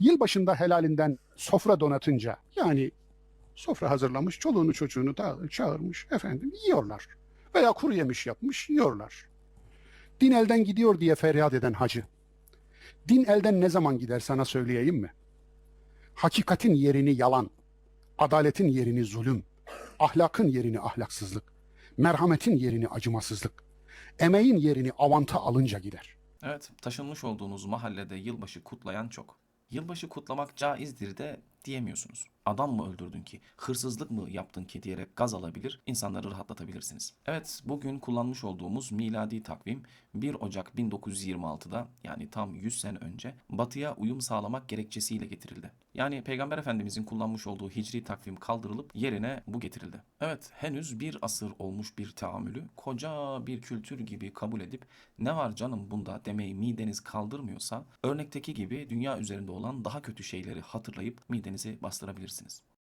Yılbaşında helalinden sofra donatınca yani sofra hazırlamış, çoluğunu çocuğunu da çağırmış efendim yiyorlar. Veya kuru yemiş yapmış yiyorlar. Din elden gidiyor diye feryat eden hacı. Din elden ne zaman gider sana söyleyeyim mi? Hakikatin yerini yalan, adaletin yerini zulüm, ahlakın yerini ahlaksızlık, merhametin yerini acımasızlık, emeğin yerini avanta alınca gider. Evet, taşınmış olduğunuz mahallede yılbaşı kutlayan çok. Yılbaşı kutlamak caizdir de diyemiyorsunuz. Adam mı öldürdün ki, hırsızlık mı yaptın ki diyerek gaz alabilir, insanları rahatlatabilirsiniz. Evet, bugün kullanmış olduğumuz miladi takvim 1 Ocak 1926'da yani tam 100 sene önce batıya uyum sağlamak gerekçesiyle getirildi. Yani Peygamber Efendimizin kullanmış olduğu hicri takvim kaldırılıp yerine bu getirildi. Evet, henüz bir asır olmuş bir tahammülü koca bir kültür gibi kabul edip ne var canım bunda demeyi mideniz kaldırmıyorsa örnekteki gibi dünya üzerinde olan daha kötü şeyleri hatırlayıp midenizi bastırabilirsiniz kullanabilirsiniz.